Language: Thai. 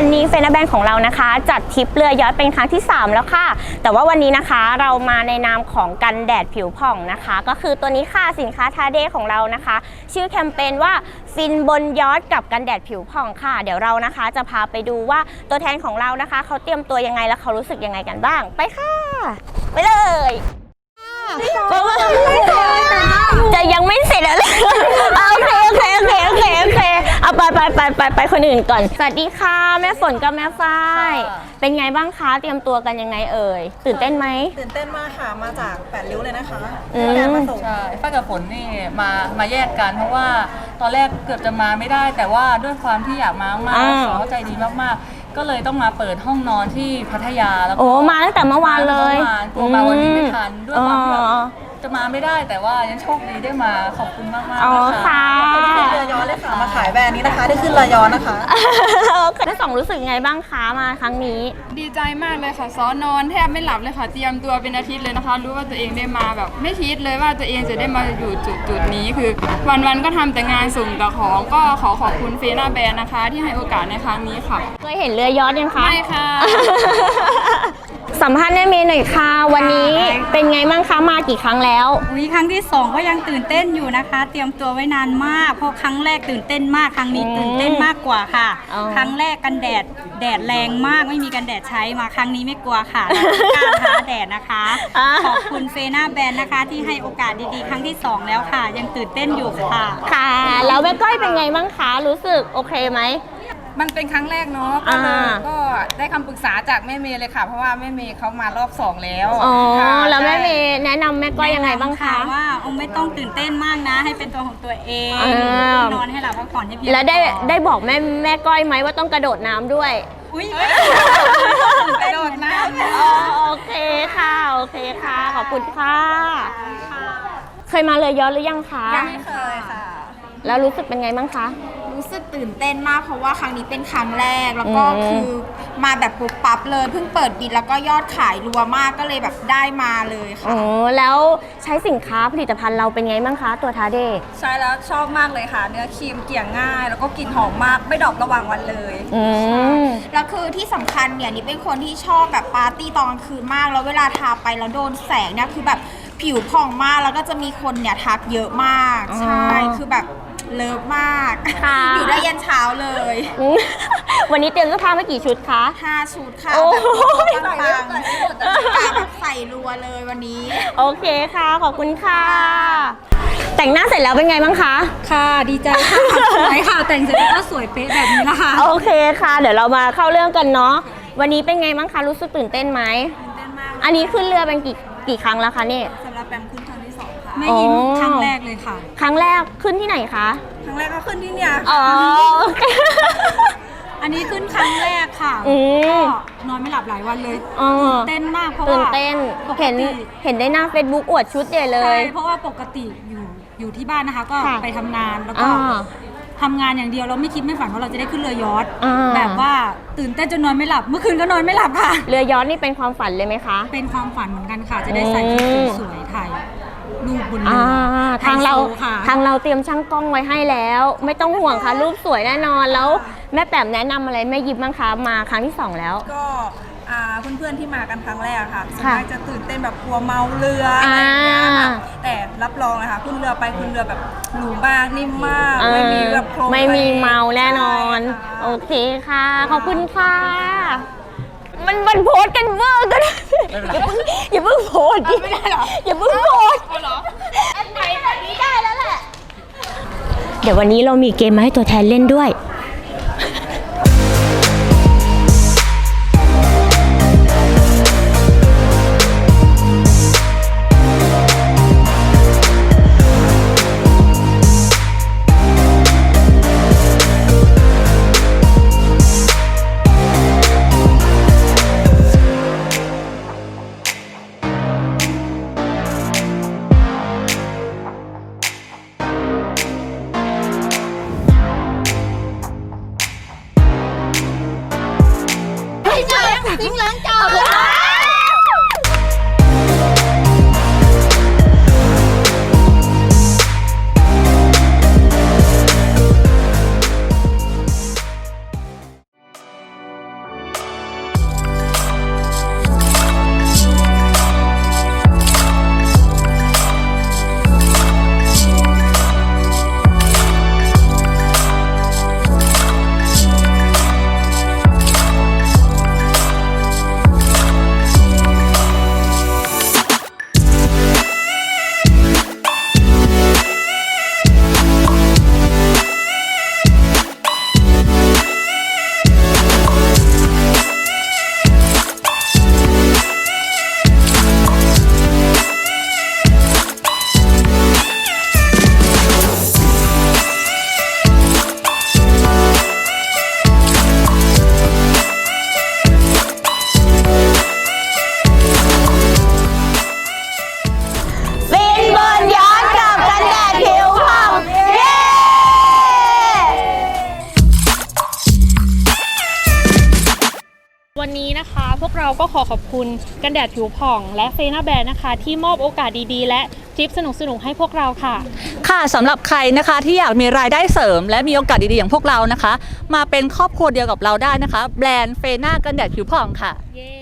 วันนี้เฟนแบนของเรานะคะ จัดทริปเรือยอชต์เป็นครั้งที่ 3 แล้วค่ะ แต่ว่าวันนี้นะคะเรามาในนามของกันแดดผิวผ่องนะคะ ก็คือตัวนี้ค่ะสินค้าทาเดของเรานะคะ ชื่อแคมเปญว่าฟินบนยอชต์กับกันแดดผิวผ่องค่ะ เดี๋ยวเรานะคะ จะพาไปดูว่าตัวแทนของเรานะคะ เขาเตรียมตัวยังไงและเขารู้สึกยังไงกันบ้าง ไปค่ะ ไปเลยจะยังไม่เสร็จเลยโอเคโอเคโอเคโอเคโอเคเอา ไปไปไปไปไปคนอื่นก่อน สวัสดีค่ะ แม่ฝนกับแม่ฝ้าย ค่ะ เป็นไงบ้างคะ เตรียมตัวกันยังไงเอ่ย ตื่นเต้นไหม ตื่นเต้นมากค่ะ มาจากแปดริ้วเลยนะคะอืมแกมาส่ง ใช่ฝ้ายกับฝนนี่มามาแยกกันเพราะว่าตอนแรกเกือบจะมาไม่ได้ แต่ว่าด้วยความที่อยากมามากอ่าๆเขาใจดีมากๆ ก็เลยต้องมาเปิดห้องนอนที่พัทยาแล้วก็โอ้มาตั้งแต่เมื่อวานเลยมื่อวานกลัวมาวันนี้ไม่ทันด้วยความที่แบบอ๋อ จะมาไม่ได้แต่ว่ายังโชคดีได้มาขอบคุณมากๆอ๋อนะค่ะขึ้นเรือยอชต์เลยค่ะมาขายแบรนด์นี้นะคะ ได้ขึ้นเรือยอชต์นะคะทั้งสองรู้สึกยังไงบ้างคะมาครั้งนี้ ดีใจมากเลยค่ะซ้อนนอนแทบไม่หลับเลยค่ะเตรียมตัวเป็นอาทิตย์เลยนะคะ รู้ว่าตัวเองได้มาแบบไม่คิดเลยว่าตัวเองจะได้มาอยู่จุดจุดนี้คือ วันๆก็ทำแต่งานส่งแต่ของก็ขอขอบคุณเฟน่าแบรนด์นะคะ ที่ให้โอกาสในครั้งนี้ค่ะเคยเห็นเรือยอชต์ยังคะไม่ค่ะ สัมภาษณ์แม่เมย์หน่อยค่ะ วันนี้เป็นไงบ้างคะมากี่ครั้งแล้วอุ๊ยครั้งที่สองก็ยังตื่นเต้นอยู่นะคะ เตรียมตัวไว้นานมาก เพราะครั้งแรกตื่นเต้นมาก ครั้งนี้อืมตื่นเต้นมากกว่าค่ะอ๋อครั้งแรกกันแดดแดดแรงมากไม่มีกันแดดใช้มาครั้งนี้ไม่กลัวค่ะกล้าท้าแดดนะคะอ่าขอบคุณเฟน่าแบรนด์นะคะ ที่ให้โอกาสดีๆ ครั้งที่สองแล้วค่ะ ยังตื่นเต้นอยู่ค่ะ ค่ะ แล้วแม่ก้อยเป็นไงบ้างคะรู้สึกโอเคไหม มันเป็นครั้งแรกเนาะก็เลยอ่า ก็ได้คำปรึกษาจากแม่เมย์เลยค่ะ เพราะว่าแม่เมย์เขามารอบสองแล้วอ๋อค่ะแล้วแม่ใช่เมย์แนะนำแม่ก้อยยังไงบ้างคะ ว่าองไม่ต้องตื่นเต้นมากนะ ให้เป็นตัวของตัวเองอ่านอนให้หลับพักผ่อนให้เพียงแล้วได้พอได้บอกแม่แม่ก้อยไหมว่าต้องกระโดดน้ำด้วย อุ้ยกระโดดน้ำ อ๋อโอเคค่ะ โอเคค่ะ ขอบคุณค่ะ เคยมาเรือยอชต์หรือยังคะ ยังไม่เคยค่ะ แล้วรู้สึกเป็นไงบ้างคะ รู้สึกตื่นเต้นมากเพราะว่าครั้งนี้เป็นครั้งแรกแล้วก็อืม คือมาแบบปุ๊บปั๊บเลยเพิ่งเปิดบินแล้วก็ยอดขายรัวมากก็เลยแบบได้มาเลยค่ะอ๋อแล้วใช้สินค้าผลิตภัณฑ์เราเป็นไงบ้างคะ ตัวทาเดใช้แล้วชอบมากเลยค่ะ เนื้อครีมเกลี่ยง่าย แล้วก็กลิ่นหอมมากไม่ดรอประหว่างวันเลย อืม แล้วคือที่สำคัญเนี่ยนี่เป็นคนที่ชอบแบบปาร์ตี้ตอนกลางคืนมาก แล้วเวลาทาไปแล้วโดนแสงเนี่ยคือแบบผิวผ่องมากแล้วก็จะมีคนเนี่ยทักเยอะมาก อ๋อ ใช่คือแบบ เลิฟมาก ค่ะ อยู่ได้ยันเช้าเลยอืมวันนี้เตรียมเสื้อผ้ามากี่ชุดคะ ห้าชุดค่ะโอ้แบบยปังๆกาแบบใส่รัวเลยวันนี้ โอเคค่ะ ขอบคุณค่ะ แต่งหน้าเสร็จแล้วเป็นไงบ้างคะ ค่ะดีใจค่ะสวยค่ะ แต่งเสร็จแล้วก็สวยเป๊ะแบบนี้ละค่ะโอเคค่ะ เดี๋ยวเรามาเข้าเรื่องกันเนาะ วันนี้เป็นไงบ้างคะ รู้สึกตื่นเต้นไหม ตื่นเต้นมากอันนี้ขึ้นเรือเป็นกี่กี่ครั้งแล้วคะเนี่ย สำหรับแบมขึ้นครั้งที่ สองค่ะไม่ยิ้มอ๋อครั้งแรกเลยค่ะ ครั้งแรกขึ้นที่ไหนคะครั้งแรกก็ขึ้นที่เนี่ยอ๋อโอเคอันนี้ขึ้นครั้งแรกค่ะอืม ก็นอนไม่หลับหลายวันเลยอ๋อเต้นมากเพราะตื่นว่าเต้นปกเห็นติเห็นได้หน้า Facebook อวดชุดใหญ่เลใช่ย เพราะว่าปกติอยู่อยู่ที่บ้านนะคะ ก็ค่ะ ไปทำงานแล้วก็อ่า ทำงานอย่างเดียวเราไม่คิดไม่ฝันว่าเราจะได้ขึ้นเรือยอชต์อ่า แบบว่าตื่นเต้นจนนอนไม่หลับ เมื่อคืนก็นอนไม่หลับค่ะ เรือย้อนนี่เป็นความฝันเลยไหมคะ เป็นความฝันเหมือนกันค่ะ จะได้ใส่ชุดอืมสวยๆถ่าย รูปบนเรือ่าอทางเราไฮโซค่ะ ทางเราเตรียมช่างกล้องไว้ให้แล้ว ไม่ต้องห่วงค่ะ รูปสวยแน่นอนแล้ว แม่แป๋มแนะนำอะไรแม่ยิบบ้างคะมาครั้งที่สองแล้ว ก็อ่าเพื่อนๆที่มากันครั้งแรกอะค่ะส่วนค่ะมากจะตื่นเต้นแบบกลัวเมาเรืออะไรอย่างเงี้ยอ่าค่ะแต่รับรองนะคะขึ้นเรือไปขึ้นเรือแบบหรูมากนิ่มมากเออไม่มีแบบโครงไม่มีเมาแน่นอน ใช่ค่ะ โอเคค่ะ ขอบคุณค่ะ มันมันโพสต์กันเวอร์กันอย่าเพิ่งอย่าเพิ่งโพสต์ดิไม่ได้หรออย่าเพิ่งโพสต์อันไหนแบบนี้ได้แล้วแหละเดี๋ยววันนี้เรามีเกมมาให้ตัวแทนเล่นด้วย วิ่งล้ง วันนี้นะคะพวกเราก็ขอขอบคุณกันแดดผิวผ่องและเฟน่าแบรนด์นะคะ ที่มอบโอกาสดีๆ และทริปสนุกๆให้พวกเราค่ะ ค่ะสำหรับใครนะคะที่อยากมีรายได้เสริม และมีโอกาสดีๆอย่างพวกเรานะคะ มาเป็นครอบครัวเดียวกับเราได้นะคะ แบรนด์เฟน่ากันแดดผิวผ่องค่ะ เย้